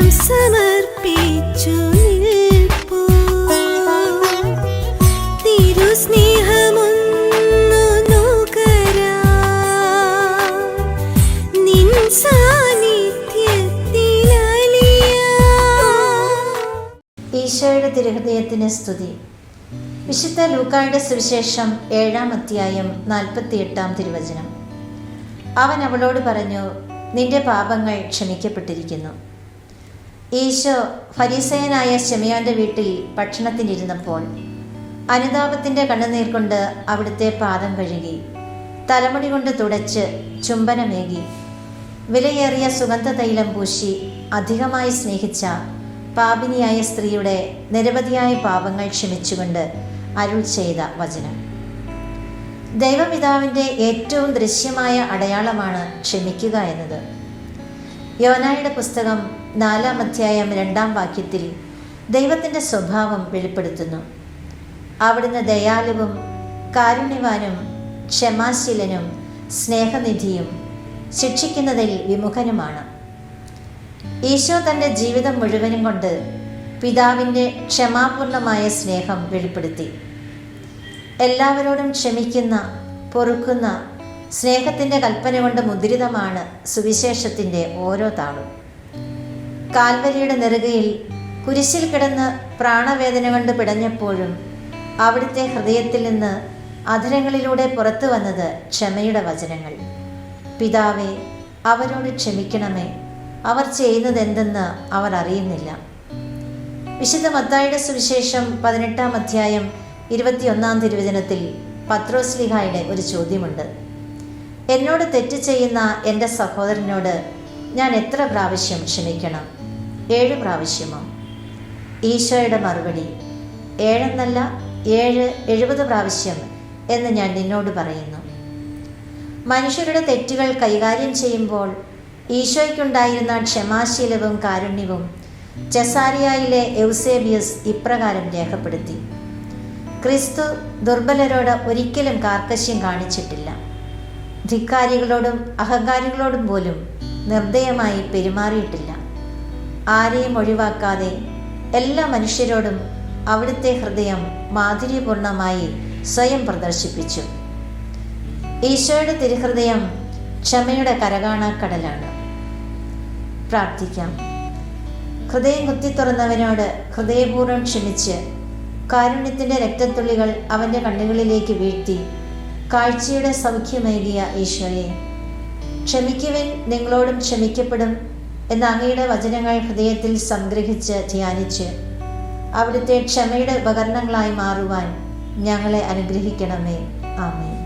സമർപ്പിച്ചു നിൽപ്പൂ നിൻ ഈശോയുടെ സ്തുതി. വിശുദ്ധ ലൂക്കായുടെ സുവിശേഷം ഏഴാം അധ്യായം നാൽപ്പത്തിയെട്ടാം തിരുവചനം. അവൻ അവളോട് പറഞ്ഞു നിന്റെ പാപങ്ങൾ ക്ഷമിക്കപ്പെട്ടിരിക്കുന്നു. ഈശോ ഫരീസയനായ ശെമിയോന്റെ വീട്ടിൽ ഭക്ഷണത്തിനിരുന്നപ്പോൾ അനുതാപത്തിന്റെ കണ്ണുനീർ കൊണ്ട് അവിടുത്തെ പാദം കഴുകി തലമുടി കൊണ്ട് തുടച്ച് ചുംബനമേകി വിലയേറിയ സുഗന്ധ തൈലം പൂശി അധികമായി സ്നേഹിച്ച പാപിനിയായ സ്ത്രീയുടെ നിരവധിയായ പാപങ്ങൾ ക്ഷമിച്ചുകൊണ്ട് അരുൾ ചെയ്ത വചനം. ദൈവപിതാവിന്റെ ഏറ്റവും ദൃശ്യമായ അടയാളമാണ് ക്ഷമിക്കുക എന്നത്. യോനായുടെ പുസ്തകം നാലാം അധ്യായം രണ്ടാം വാക്യത്തിൽ ദൈവത്തിന്റെ സ്വഭാവം വെളിപ്പെടുത്തുന്നു. അവിടുന്ന് ദയാലുവും കാരുണ്യവാനും ക്ഷമാശീലനും സ്നേഹനിധിയും ശിക്ഷിക്കുന്നതിൽ വിമുഖനുമാണ്. ഈശോ തന്റെ ജീവിതം മുഴുവനും കൊണ്ട് പിതാവിന്റെ ക്ഷമാപൂർണമായ സ്നേഹം വെളിപ്പെടുത്തി. എല്ലാവരോടും ക്ഷമിക്കുന്ന പൊറുക്കുന്ന സ്നേഹത്തിന്റെ കൽപ്പന കൊണ്ട് മുദ്രിതമാണ് സുവിശേഷത്തിന്റെ ഓരോ താളും. കാൽവരിയുടെ നെറുകയിൽ കുരിശിൽ കിടന്ന് പ്രാണവേദന കൊണ്ട് പിടഞ്ഞപ്പോഴും അവിടുത്തെ ഹൃദയത്തിൽ നിന്ന് അധരങ്ങളിലൂടെ പുറത്തു വന്നത് ക്ഷമയുടെ വചനങ്ങൾ. പിതാവെ അവരോട് ക്ഷമിക്കണമേ. അവർ ചെയ്യുന്നത് എന്തെന്ന് അവർ അറിയുന്നില്ല. വിശുദ്ധ മത്തായുടെ സുവിശേഷം പതിനെട്ടാം അധ്യായം ഇരുപത്തിയൊന്നാം തിരുവചനത്തിൽ പത്രോസ്ലിഹായുടെ ഒരു ചോദ്യമുണ്ട്. എന്നോട് തെറ്റ് ചെയ്യുന്ന എന്റെ സഹോദരനോട് ഞാൻ എത്ര പ്രാവശ്യം ക്ഷമിക്കണം? ഏഴ് പ്രാവശ്യമോ? ഈശോയുടെ മറുപടി ഏഴെന്നല്ല ഏഴ് എഴുപത് പ്രാവശ്യം എന്ന് ഞാൻ നിന്നോട് പറയുന്നു. മനുഷ്യരുടെ തെറ്റുകൾ കൈകാര്യം ചെയ്യുമ്പോൾ ഈശോയ്ക്കുണ്ടായിരുന്ന ക്ഷമാശീലവും കാരുണ്യവും ചെസാരിയയിലെ എൗസേബിയസ് ഇപ്രകാരം രേഖപ്പെടുത്തി. ക്രിസ്തു ദുർബലരോട് ഒരിക്കലും കാർക്കശ്യം കാണിച്ചിട്ടില്ല. ധിക്കാരികളോടും അഹങ്കാരികളോടും പോലും നിർദ്ദയമായി പെരുമാറിയിട്ടില്ല. ആരെയും ഒഴിവാക്കാതെ എല്ലാ മനുഷ്യരോടും അവിടുത്തെ ഹൃദയം മാധുര്യപൂർണമായി സ്വയം പ്രദർശിപ്പിച്ചു. ഈശോയുടെ തിരുഹൃദയം ക്ഷമയുടെ കരകാണാക്കടലാണ്. പ്രാർത്ഥിക്കാം. ഹൃദയം കുത്തി തുറന്നവനോട് ഹൃദയപൂർവം ക്ഷമിച്ച് കാരുണ്യത്തിന്റെ രക്തത്തുള്ളികൾ അവന്റെ കണ്ണുകളിലേക്ക് വീഴ്ത്തി കാഴ്ചയുടെ സൗഖ്യമേകിയ ഈശോയെ. ക്ഷമിക്കുവിൻ നിങ്ങളോടും ക്ഷമിക്കപ്പെടും എന്ന അങ്ങയുടെ വചനങ്ങൾ ഹൃദയത്തിൽ സംഗ്രഹിച്ച് ധ്യാനിച്ച് അവിടുത്തെ ക്ഷമയുടെ ഉപകരണങ്ങളായി മാറുവാൻ ഞങ്ങളെ അനുഗ്രഹിക്കണമേ. ആമേ